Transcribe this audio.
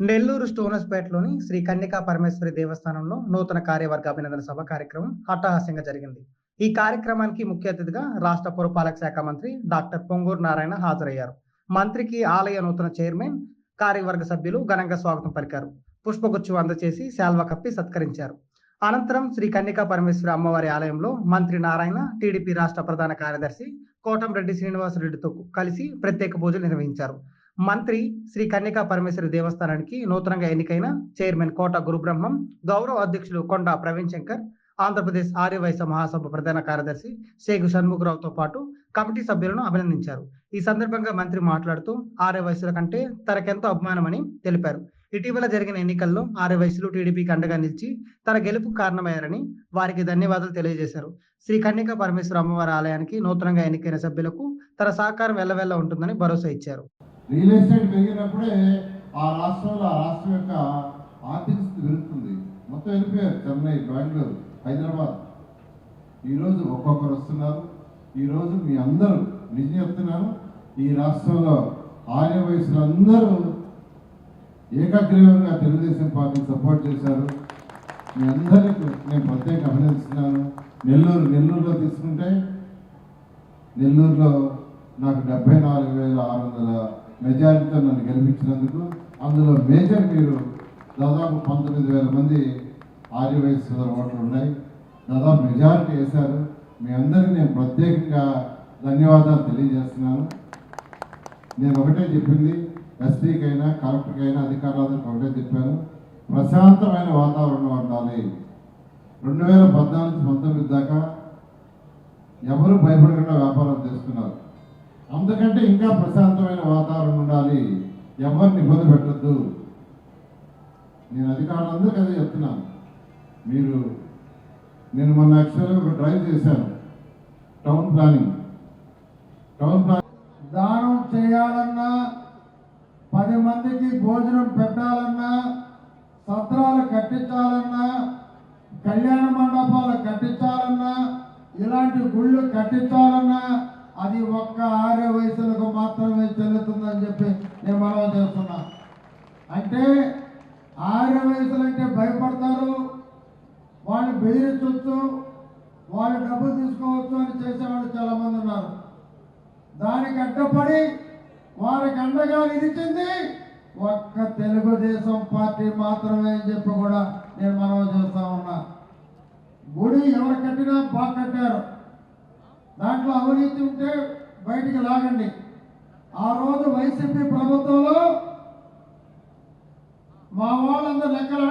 నెల్లూరు స్టోనస్పేటలోని శ్రీ కన్యకా పరమేశ్వరి దేవస్థానంలో నూతన కార్యవర్గ అభినందన సభ కార్యక్రమం అట్టహాస్యంగా జరిగింది. ఈ కార్యక్రమానికి ముఖ్య అతిథిగా రాష్ట్ర పురపాలక శాఖ మంత్రి డాక్టర్ పొంగూరు నారాయణ హాజరయ్యారు. మంత్రికి ఆలయ నూతన చైర్మన్ కార్యవర్గ సభ్యులు ఘనంగా స్వాగతం పలికారు. పుష్పగుచ్చం అందచేసి శాల్వా కప్పి సత్కరించారు. అనంతరం శ్రీ కన్యకా పరమేశ్వరి అమ్మవారి ఆలయంలో మంత్రి నారాయణ టీడీపీ రాష్ట్ర ప్రధాన కార్యదర్శి కోటంరెడ్డి శ్రీనివాసరెడ్డితో కలిసి ప్రత్యేక పూజలు నిర్వహించారు. మంత్రి శ్రీ కన్యకా పరమేశ్వరి దేవస్థానానికి నూతనంగా ఎన్నికైన చైర్మన్ కోట గురుబ్రహ్మం గౌరవ అధ్యక్షులు కొండ ప్రవీణ్ శంకర్ ఆంధ్రప్రదేశ్ ఆర్యవైశ్య మహాసభ ప్రధాన కార్యదర్శి షేగు షణ్ముఖరావుతో పాటు కమిటీ సభ్యులను అభినందించారు. ఈ సందర్భంగా మంత్రి మాట్లాడుతూ ఆర్యవైశ్యుల కంటే తనకెంతో అభిమానమని తెలిపారు. ఇటీవల జరిగిన ఎన్నికల్లో ఆర్యవైశ్యులు టీడీపీకి అండగా నిలిచి తన గెలుపు కారణమయ్యారని వారికి ధన్యవాదాలు తెలియజేశారు. శ్రీ కన్యక పరమేశ్వర అమ్మవారి ఆలయానికి నూతనంగా ఎన్నికైన సభ్యులకు తన సహకారం వెల్లవెల్ల ఉంటుందని భరోసా ఇచ్చారు. రియల్ ఎస్టేట్ పెరిగినప్పుడే ఆ రాష్ట్రంలో ఆ రాష్ట్రం యొక్క ఆర్థిక స్థితి పెరుగుతుంది. మొత్తం వెళ్ళిపోయారు చెన్నై బెంగళూరు హైదరాబాద్. ఈరోజు ఒక్కొక్కరు వస్తున్నారు. ఈరోజు మీ అందరూ నిజం చెప్తున్నాను ఈ రాష్ట్రంలో ఆర్య వయసులు అందరూ ఏకగ్రీవంగా తెలుగుదేశం పార్టీని సపోర్ట్ చేశారు. మీ అందరికీ నేను ప్రత్యేక అభినందిస్తున్నాను. నెల్లూరు నెల్లూరులో తీసుకుంటే నెల్లూరులో నాకు డెబ్బై నాలుగు వేల ఆరు వందల మెజారిటీతో నన్ను గెలిపించినందుకు అందులో మేజర్ మీరు దాదాపు పంతొమ్మిది వేల మంది ఆర్యవయస్సు ఓట్లు ఉన్నాయి. దాదాపు మెజారిటీ వేశారు. మీ అందరికీ నేను ప్రత్యేకంగా ధన్యవాదాలు తెలియజేస్తున్నాను. నేను ఒకటే చెప్పింది ఎస్పీకైనా కలెక్టర్కైనా అధికారులందరికీ ఒకటే చెప్పాను. ప్రశాంతమైన వాతావరణం ఉండాలి. రెండు వేల పద్నాలుగు పంతొమ్మిది దాకా ఎవరు భయపడకుండా వ్యాపారం చేస్తున్నారు. అందుకంటే ఇంకా ప్రశాంతమైన వాతావరణం ఉండాలి. ఎవరిని ఇబ్బంది పెట్టద్దు. నేను అధికారులందరికీ అదే చెప్తున్నాను. మీరు నేను మొన్న యాక్చువల్గా ఒక డ్రైవ్ చేశాను. టౌన్ ప్లానింగ్ టౌన్ ప్లానింగ్ దానం చేయాలన్నా పది మందికి భోజనం పెట్టాలన్నా సత్రాలు కట్టించాలన్నా కళ్యాణ మండపాలు కట్టించాలన్నా ఇలాంటి గుళ్ళు కట్టించాలన్నా అది ఒక్క ఆర్య వయసులకు మాత్రమే చెల్లుతుందని చెప్పి నేను మనం చేస్తున్నా. అంటే ఆర్య వయసులంటే భయపడతారు వాళ్ళు బెదిరించవచ్చు వాళ్ళు డబ్బు తీసుకోవచ్చు అని చేసేవాళ్ళు చాలామంది ఉన్నారు. దానికి అడ్డపడి వారికి అండగా నిలిచింది ఒక్క తెలుగుదేశం పార్టీ మాత్రమే అని చెప్పి కూడా నేను మనవి చేస్తా ఉన్నా. గుడి ఎవరు కట్టినా బాగా కట్టారు. దాంట్లో అవినీతి ఉంటే బయటికి లాగండి. ఆ రోజు వైసీపీ ప్రభుత్వంలో మా వాళ్ళందరూ లెక్కలు